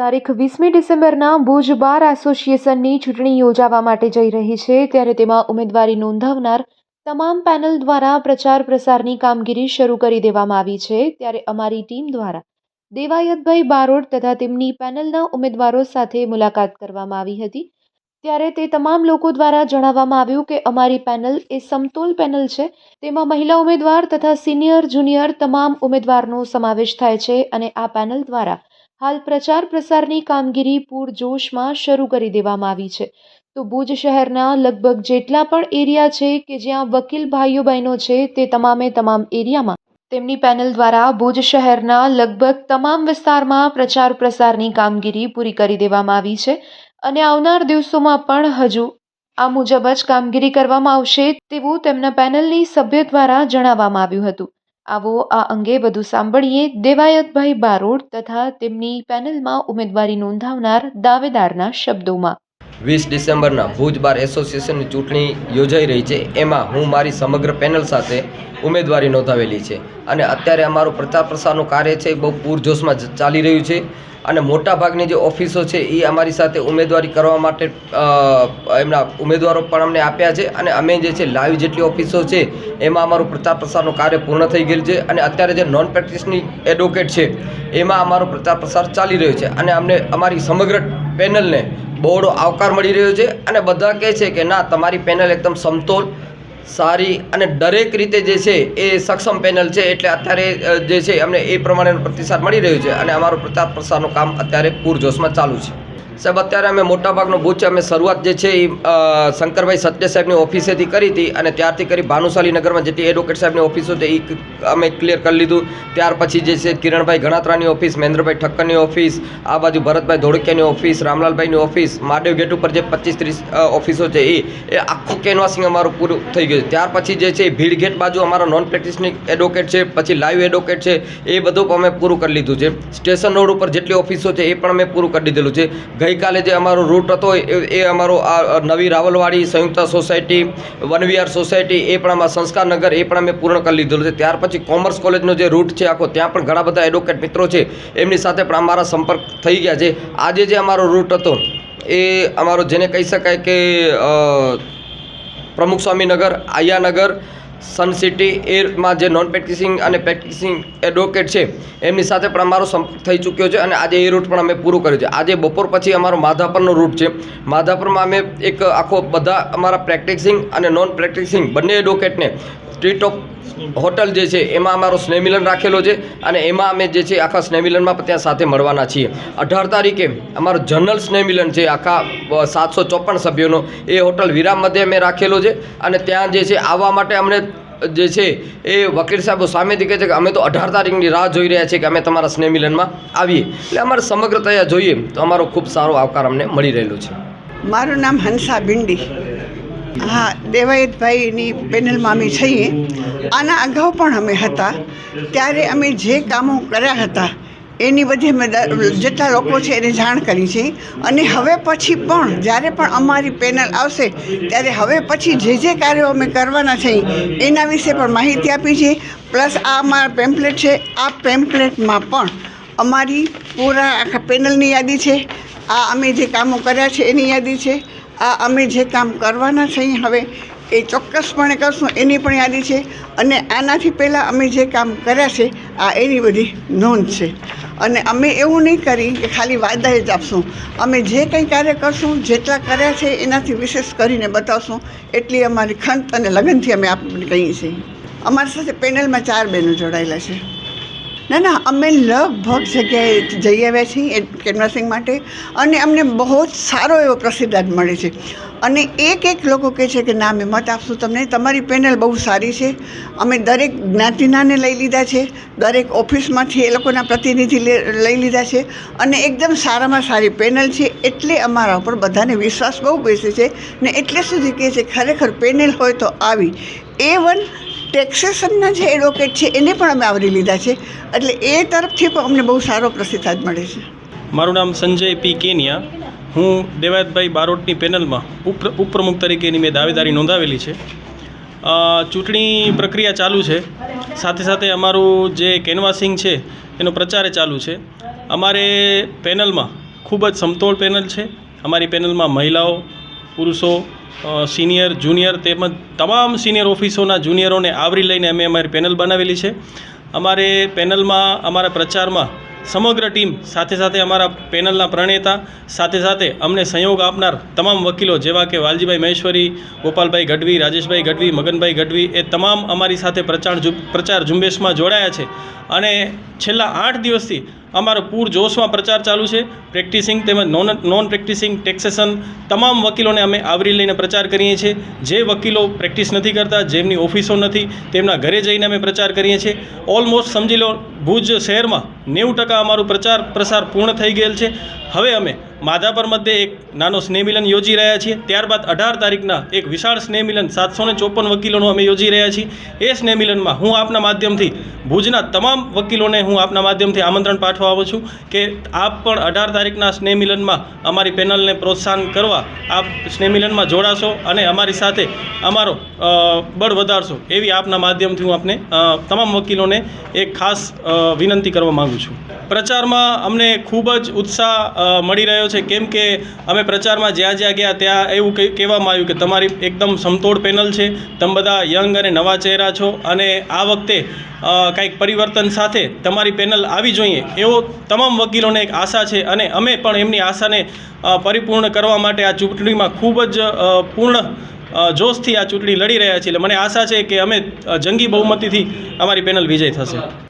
તારીખ વીસમી ડિસેમ્બરના ભુજ બાર એસોસિએશનની ચૂંટણી યોજાવા માટે જઈ રહી છે. ત્યારે તેમાં ઉમેદવારી નોંધાવનાર તમામ પેનલ દ્વારા પ્રચાર પ્રસારની કામગીરી શરૂ કરી દેવામાં આવી છે. ત્યારે અમારી ટીમ દ્વારા દેવાયતભાઈ બારોટ તથા તેમની પેનલના ઉમેદવારો સાથે મુલાકાત કરવામાં આવી હતી. ત્યારે તે તમામ લોકો દ્વારા જણાવવામાં આવ્યું કે અમારી પેનલ એ સમતોલ પેનલ છે. તેમાં મહિલા ઉમેદવાર તથા સિનિયર જુનિયર તમામ ઉમેદવારનો સમાવેશ થાય છે અને આ પેનલ દ્વારા હાલ પ્રચાર પ્રસારની કામગીરી પૂરજોશમાં શરૂ કરી દેવામાં આવી છે. તો ભુજ શહેરના લગભગ જેટલા પણ એરિયા છે કે જ્યાં વકીલ ભાઈઓ બહેનો છે તે તમામે તમામ એરિયામાં તેમની પેનલ દ્વારા ભુજ શહેરના લગભગ તમામ વિસ્તારમાં પ્રચાર પ્રસારની કામગીરી પૂરી કરી દેવામાં આવી છે અને આવનાર દિવસોમાં પણ હજુ આ મુજબ જ કામગીરી કરવામાં આવશે તેવું તેમના પેનલની સભ્ય દ્વારા જણાવવામાં આવ્યું હતું. આવો આ અંગે વધુ સાંભળીએ દેવાયતભાઈ બારોટ તથા તેમની પેનલમાં ઉમેદવારી નોંધાવનાર દાવેદારના શબ્દોમાં. વીસ ડિસેમ્બરના ભુજ બાર એસોસિએશનની ચૂંટણી યોજાઈ રહી છે. એમાં હું મારી સમગ્ર પેનલ સાથે ઉમેદવારી નોંધાવેલી છે. અને અત્યારે અમારું પ્રચાર પ્રસારનું કાર્ય છે બહુ પૂરજોશમાં ચાલી રહ્યું છે. અને મોટાભાગની જે ઓફિસો છે એ અમારી સાથે ઉમેદવારી કરવા માટે એમના ઉમેદવારો પણ અમને આપ્યા છે અને અમે જે છે લાઈવ જેટલી ઓફિસો છે એમાં અમારું પ્રચાર પ્રસારનું કાર્ય પૂર્ણ થઈ ગયેલું છે અને અત્યારે જે નોન પ્રેક્ટિસની એડવોકેટ છે એમાં અમારો પ્રચાર પ્રસાર ચાલી રહ્યો છે અને અમને અમારી સમગ્ર પેનલને બહોળો આવકાર મળી રહ્યો છે અને બધા કહે છે કે ના, તમારી પેનલ એકદમ સમતોલ સારી અને દરેક રીતે જે છે એ સક્ષમ પેનલ છે એટલે અત્યારે જે છે અમને એ પ્રમાણેનો પ્રતિસાદ મળી રહ્યો છે અને અમારું પ્રચાર પ્રસારનું કામ અત્યારે પૂરજોશમાં ચાલુ છે. સાહેબ, અત્યારે અમે મોટાભાગનો છે અમે શરૂઆત જે છે એ શંકરભાઈ સત્ય સાહેબની ઓફિસેથી કરી હતી અને ત્યારથી કરી ભાનુશાલી નગરમાં જેથી એડવોકેટ સાહેબની ઓફિસો છે એ અમે ક્લિયર કરી લીધું. ત્યાર પછી જે છે કિરણભાઈ ગણાત્રાની ઓફિસ, મહેન્દ્રભાઈ ઠક્કરની ઓફિસ, આ બાજુ ભરતભાઈ ધોળકિયાની ઓફિસ, રામલાલભાઈની ઓફિસ, મહાદેવ ગેટ ઉપર જે પચીસ ત્રીસ ઓફિસો છે એ એ આખું કેનવાસિંગ અમારું પૂરું થઈ ગયું ત્યાર પછી જે છે ભીડ ગેટ બાજુ અમારા નોન પ્રેક્ટિસની એડવોકેટ છે, પછી લાઈવ એડવોકેટ છે, એ બધું અમે પૂરું કરી લીધું છે. સ્ટેશન રોડ ઉપર જેટલી ઓફિસો છે, એ પણ અમે પૂરું કરી દીધેલું છે. ગઈકાલે જે અમારો રૂટ હતો, એ અમારો આ નવી રાવલવાડી સંયુક્ત સોસાયટી વનવિહાર સોસાયટી એ પણ અમારા સંસ્કારનગર એ પણ અમે પૂર્ણ કરી લીધેલું છે. ત્યાર પછી કોમર્સ કોલેજનો જે રૂટ છે આખો, ત્યાં પણ ઘણા બધા એડવોકેટ મિત્રો છે, એમની સાથે પણ અમારા સંપર્ક થઈ ગયા છે. આજે જે અમારો રૂટ હતો, એ અમારો જેને કહી શકાય કે પ્રમુખ સ્વામીનગર આયાનગર સન સિટી એમાં જે નોન પ્રેક્ટિસિંગ અને પ્રેક્ટિસિંગ એડવોકેટ છે, એમની સાથે પણ અમારો સંપર્ક થઈ ચૂક્યો છે અને આજે એ રૂટ પણ અમે પૂરું કર્યું છે. આજે બપોર પછી અમારો માધાપરનો રૂટ છે. માધાપરમાં અમે એક આખો બધા અમારા પ્રેક્ટિસિંગ અને નોન પ્રેક્ટિસિંગ બંને એડવોકેટને સ્ટ્રીટ ઓફ હોટલ જે છે, એમાં અમારો સ્નેહમિલન રાખેલો છે અને એમાં અમે જે છે, આખા સ્નેહમિલનમાં ત્યાં સાથે મળવાના છીએ. અઢાર તારીખે અમારો જનરલ સ્નેહમિલન છે, આખા સાતસો ચોપન સભ્યોનો એ હોટલ વિરામ મધ્યે અમે રાખેલો છે અને ત્યાં જે છે, આવવા માટે અમને જે છે, એ વકીલ સાહેબો સામેથી કહે છે કે અમે તો અઢાર તારીખની રાહ જોઈ રહ્યા છીએ કે અમે તમારા સ્નેહમિલનમાં આવીએ. એટલે અમારે સમગ્રતયા જોઈએ તો અમારો ખૂબ સારો આવકાર અમને મળી રહેલો છે. મારું નામ હંસા બિંડી હા, દેવાયતભાઈની પેનલમાં અમે છીએ. આના અગાઉ પણ અમે હતા. ત્યારે અમે જે કામો કર્યા હતા, એની બધી જેટલા લોકો છે એને જાણ કરી છે. અને હવે પછી પણ, જ્યારે પણ અમારી પેનલ આવશે, ત્યારે હવે પછી જે જે કાર્યો અમે કરવાના છે, એના વિશે પણ માહિતી આપી છે. પ્લસ આ અમારા પેમ્પલેટ છે, આ પેમ્પલેટમાં પણ અમારી પૂરા આખા પેનલની યાદી છે. આ અમે જે કામો કર્યા છે, એની યાદી છે. આ અમે જે કામ કરવાના છીએ હવે એ ચોક્કસપણે કરશું, એની પણ યાદી છે. અને આનાથી પહેલાં અમે જે કામ કર્યા છે, આ એની બધી નોંધ છે. અને અમે એવું નહીં કરી કે ખાલી વાયદા જ આપશું. અમે જે કંઈ કાર્ય કરશું, જેટલા કર્યા છે, એનાથી વિશેષ કરીને બતાવશું. એટલી અમારી ખંત અને લગનથી અમે આપણે કહીએ છીએ. અમારી સાથે પેનલમાં ચાર બહેનો જોડાયેલા છે. ના ના, અમે લગભગ જગ્યાએ જઈ આવ્યા છીએ કેનવાસિંગ માટે અને અમને બહુ જ સારો એવો પ્રતિસાદ મળે છે. અને એક એક લોકો કહે છે કે, ના અમે મત આપશું તમને. તમારી પેનલ બહુ સારી છે. અમે દરેક જ્ઞાતિનાને લઈ લીધા છે. દરેક ઓફિસમાંથી એ લોકોના પ્રતિનિધિ લઈ લીધા છે. અને એકદમ સારામાં સારી પેનલ છે. એટલે અમારા ઉપર બધાને વિશ્વાસ બહુ બેસે છે ને એટલે સુધી કહે છે, ખરેખર પેનલ હોય તો આવી. એ વન ટેક્સેશનના જે એડવોકેટ છે, એને પણ અમે આવરી લીધા છે. એટલે એ તરફથી પણ અમને બહુ સારો પ્રતિસાદ મળે છે. મારું નામ સંજય પી કેનિયા. હું દેવાયતભાઈ બારોટની પેનલમાં ઉપ ઉપપ્રમુખ તરીકેની મેં દાવેદારી નોંધાવેલી છે. ચૂંટણી પ્રક્રિયા ચાલુ છે. સાથે સાથે અમારું જે કેનવાસિંગ છે, એનો પ્રચાર ચાલુ છે. અમારે પેનલમાં ખૂબ જ સમતોલ પેનલ છે. અમારી પેનલમાં મહિલાઓ, પુરુષો સિનિયર જુનિયર તેમજ તમામ સિનિયર ઓફિસોના જુનિયરોને આવરી લઈને અમે અમારી પેનલ બનાવેલી છે. અમારે પેનલમાં અમારા પ્રચારમાં સમગ્ર ટીમ સાથે સાથે અમારા પેનલના પ્રણેતા, સાથે સાથે અમને સહયોગ આપનાર તમામ વકીલો જેવા કે વાલજીભાઈ મહેશ્વરી, ગોપાલભાઈ ગઢવી, રાજેશભાઈ ગઢવી, મગનભાઈ ગઢવી એ તમામ અમારી સાથે પ્રચાર પ્રચાર ઝુંબેશમાં જોડાયા છે. અને છેલ્લા આઠ દિવસથી અમારો પૂર જોશમાં પ્રચાર ચાલુ છે. પ્રેક્ટિસિંગ તેમજ નોન નોન પ્રેક્ટિસિંગ ટેક્સેશન તમામ વકીલોને અમે આવરી લઈને પ્રચાર કરીએ છીએ. જે વકીલો પ્રેક્ટિસ નથી કરતા, જેમની ઓફિસો નથી, તેમના ઘરે જઈને અમે પ્રચાર કરીએ છીએ. ઓલમોસ્ટ સમજી લો, ભુજ શહેરમાં નેવું ટકા અમારું પ્રચાર પ્રસાર પૂર્ણ થઈ ગયેલ છે. હવે અમે માધાપર મધ્યે એક નાનો સ્નેહ મિલન યોજી રહ્યા છીએ. ત્યારબાદ અઢાર તારીખના એક વિશાળ સ્નેહ મિલન સાતસો ને ચોપન વકીલોનું અમે યોજી રહ્યા છીએ. એ સ્નેહ મિલનમાં હું આપના માધ્યમથી ભુજના તમામ વકીલોને હું આપના માધ્યમથી આમંત્રણ પાઠવા આવું છું કે આપ પણ અઢાર તારીખના સ્નેહ મિલનમાં અમારી પેનલને પ્રોત્સાહન કરવા આપ સ્નેહ મિલનમાં જોડાશો અને અમારી સાથે અમારો બળ વધારશો એવી આપના માધ્યમથી હું આપને તમામ વકીલોને એક ખાસ વિનંતી કરવા માગું છું. પ્રચારમાં અમને ખૂબ જ ઉત્સાહ મળી રહ્યો છે. કેમ કે અમે પ્રચારમાં જ્યાં જ્યાં ગયા ત્યાં એવું કહી- કહેવામાં આવ્યું કે તમારી એકદમ સમતોડ પેનલ છે. તમે બધા યંગ અને નવા ચહેરા છો અને આ વખતે કંઈક પરિવર્તન સાથે તમારી પેનલ આવી જોઈએ એવો તમામ વકીલોને એક આશા છે અને અમે પણ એમની આશાને પરિપૂર્ણ કરવા માટે આ ચૂંટણીમાં ખૂબ જ પૂર્ણ જોશથી આ ચૂંટણી લડી રહ્યા છીએ. એટલે મને આશા છે કે અમે જંગી બહુમતીથી અમારી પેનલ વિજય થશે.